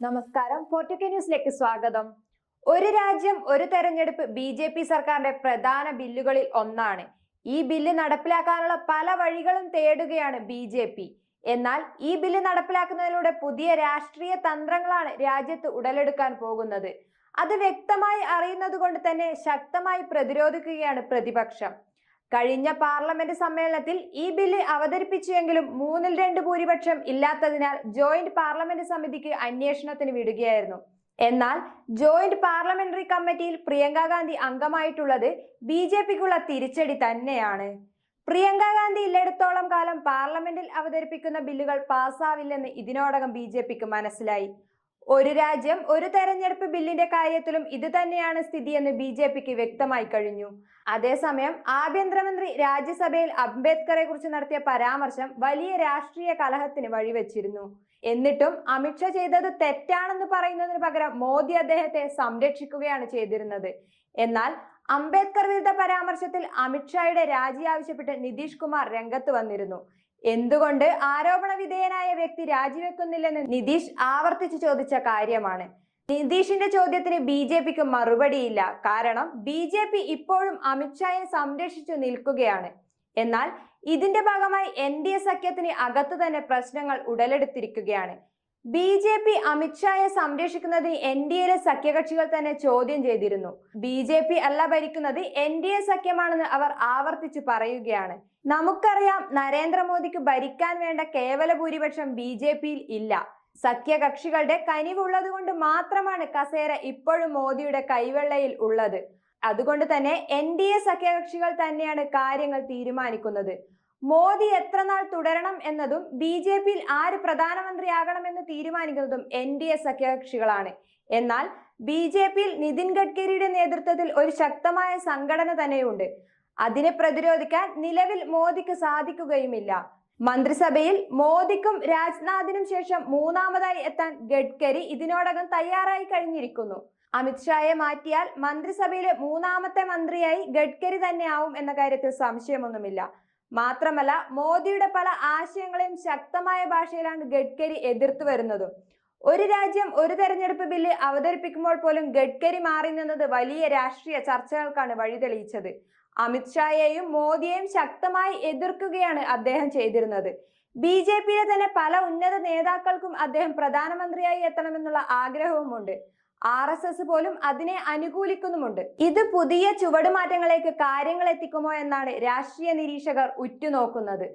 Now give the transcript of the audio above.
നമസ്കാരം. പോർട്ടുഗൽ ന്യൂസിലേക്ക് സ്വാഗതം. ഒരു രാജ്യം ഒരു തെരഞ്ഞെടുപ്പ് ബി ജെ പി സർക്കാരിന്റെ പ്രധാന ബില്ലുകളിൽ ഒന്നാണ്. ഈ ബില്ല് നടപ്പിലാക്കാനുള്ള പല വഴികളും തേടുകയാണ് ബി ജെ പി. എന്നാൽ ഈ ബില്ല് നടപ്പിലാക്കുന്നതിലൂടെ പുതിയ രാഷ്ട്രീയ തന്ത്രങ്ങളാണ് രാജ്യത്ത് ഉടലെടുക്കാൻ പോകുന്നത്. അത് വ്യക്തമായി അറിയുന്നത് കൊണ്ട് തന്നെ ശക്തമായി പ്രതിരോധിക്കുകയാണ് പ്രതിപക്ഷം. കഴിഞ്ഞ പാർലമെന്റ് സമ്മേളനത്തിൽ ഈ ബില്ല് അവതരിപ്പിച്ചുവെങ്കിലും മൂന്നിൽ രണ്ട് ഭൂരിപക്ഷം ഇല്ലാത്തതിനാൽ ജോയിന്റ് പാർലമെന്റ് സമിതിക്ക് അന്വേഷണത്തിന് വിടുകയായിരുന്നു. എന്നാൽ ജോയിന്റ് പാർലമെന്ററി കമ്മിറ്റിയിൽ പ്രിയങ്ക ഗാന്ധി അംഗമായിട്ടുള്ളത് ബി ജെ പിക്കുള്ള തിരിച്ചടി തന്നെയാണ്. പ്രിയങ്ക ഗാന്ധി ഇല്ലെടുത്തോളം കാലം പാർലമെന്റിൽ അവതരിപ്പിക്കുന്ന ബില്ലുകൾ പാസ്സാവില്ലെന്ന് ഇതിനോടകം ബി മനസ്സിലായി. ഒരു രാജ്യം ഒരു തെരഞ്ഞെടുപ്പ് ബില്ലിന്റെ കാര്യത്തിലും ഇത് തന്നെയാണ് സ്ഥിതിയെന്ന് ബി ജെ പിക്ക് വ്യക്തമായി കഴിഞ്ഞു. അതേസമയം ആഭ്യന്തരമന്ത്രി രാജ്യസഭയിൽ അംബേദ്കറെ കുറിച്ച് നടത്തിയ പരാമർശം വലിയ രാഷ്ട്രീയ കലഹത്തിന് വഴിവെച്ചിരുന്നു. എന്നിട്ടും അമിത്ഷാ ചെയ്തത് തെറ്റാണെന്ന് പറയുന്നതിന് പകരം മോദി അദ്ദേഹത്തെ സംരക്ഷിക്കുകയാണ് ചെയ്തിരുന്നത്. എന്നാൽ അംബേദ്കർ വിരുദ്ധ പരാമർശത്തിൽ അമിത്ഷായുടെ രാജി ആവശ്യപ്പെട്ട് നിതീഷ് കുമാർ രംഗത്ത് വന്നിരുന്നു. എന്തുകൊണ്ട് ആരോപണ വിധേയനായ വ്യക്തി രാജിവെക്കുന്നില്ലെന്ന് നിതീഷ് ആവർത്തിച്ച് ചോദിച്ച കാര്യമാണ്. നിതീഷിന്റെ ചോദ്യത്തിന് ബി ജെ പിക്ക് മറുപടിയില്ല. കാരണം ബി ജെ പി ഇപ്പോഴും അമിത്ഷായെ സംരക്ഷിച്ചു നിൽക്കുകയാണ്. എന്നാൽ ഇതിന്റെ ഭാഗമായി എൻ ഡി എ സഖ്യത്തിന് അകത്തു തന്നെ പ്രശ്നങ്ങൾ ഉടലെടുത്തിരിക്കുകയാണ്. ബി ജെ പി അമിത്ഷായെ സംരക്ഷിക്കുന്നതിന് എൻ ഡി എയിലെ സഖ്യകക്ഷികൾ തന്നെ ചോദ്യം ചെയ്തിരുന്നു. ബി ജെ പി അല്ല ഭരിക്കുന്നത് എൻ ഡി എ സഖ്യമാണെന്ന് അവർ ആവർത്തിച്ചു പറയുകയാണ്. നമുക്കറിയാം നരേന്ദ്രമോദിക്ക് ഭരിക്കാൻ വേണ്ട കേവല ഭൂരിപക്ഷം ബി ജെ പിയിൽ ഇല്ല. സഖ്യകക്ഷികളുടെ കനിവുള്ളത് കൊണ്ട് മാത്രമാണ് കസേര ഇപ്പോഴും മോദിയുടെ കൈവെള്ളയിൽ ഉള്ളത്. അതുകൊണ്ട് തന്നെ എൻ ഡി എ സഖ്യകക്ഷികൾ തന്നെയാണ് കാര്യങ്ങൾ തീരുമാനിക്കുന്നത്. മോദി എത്ര നാൾ തുടരണം എന്നതും ബി ജെ പിയിൽ ആര് പ്രധാനമന്ത്രിയാകണമെന്ന് തീരുമാനിക്കുന്നതും എൻ ഡി എ സഖ്യകക്ഷികളാണ്. എന്നാൽ ബി ജെ പിയിൽ നിതിൻ ഗഡ്കരിയുടെ നേതൃത്വത്തിൽ ഒരു ശക്തമായ സംഘടന തന്നെയുണ്ട്. അതിനെ പ്രതിരോധിക്കാൻ നിലവിൽ മോദിക്ക് സാധിക്കുകയുമില്ല. മന്ത്രിസഭയിൽ മോദിക്കും രാജ്നാഥിനും ശേഷം മൂന്നാമതായി എത്താൻ ഗഡ്കരി ഇതിനോടകം തയ്യാറായി കഴിഞ്ഞിരിക്കുന്നു. അമിത്ഷായെ മാറ്റിയാൽ മന്ത്രിസഭയിലെ മൂന്നാമത്തെ മന്ത്രിയായി ഗഡ്കരി തന്നെയാവും എന്ന കാര്യത്തിൽ സംശയമൊന്നുമില്ല. മാത്രമല്ല മോദിയുടെ പല ആശയങ്ങളെയും ശക്തമായ ഭാഷയിലാണ് ഗഡ്കരി എതിർത്തു വരുന്നതും. ഒരു രാജ്യം ഒരു തെരഞ്ഞെടുപ്പ് ബില്ല് അവതരിപ്പിക്കുമ്പോൾ പോലും ഗഡ്കരി മാറി നിന്നത് വലിയ രാഷ്ട്രീയ ചർച്ചകൾക്കാണ് വഴിതെളിയിച്ചത്. അമിത്ഷായെയും മോദിയെയും ശക്തമായി എതിർക്കുകയാണ് അദ്ദേഹം ചെയ്തിരുന്നത്. ബി ജെ പിയിലെ തന്നെ പല ഉന്നത നേതാക്കൾക്കും അദ്ദേഹം പ്രധാനമന്ത്രിയായി എത്തണമെന്നുള്ള ആഗ്രഹവുമുണ്ട്. ആർ എസ് എസ് പോലും അതിനെ അനുകൂലിക്കുന്നുമുണ്ട്. ഇത് പുതിയ ചുവടുമാറ്റങ്ങളിലേക്ക് കാര്യങ്ങൾ എത്തിക്കുമോ എന്നാണ് രാഷ്ട്രീയ നിരീക്ഷകർ ഉറ്റുനോക്കുന്നത്.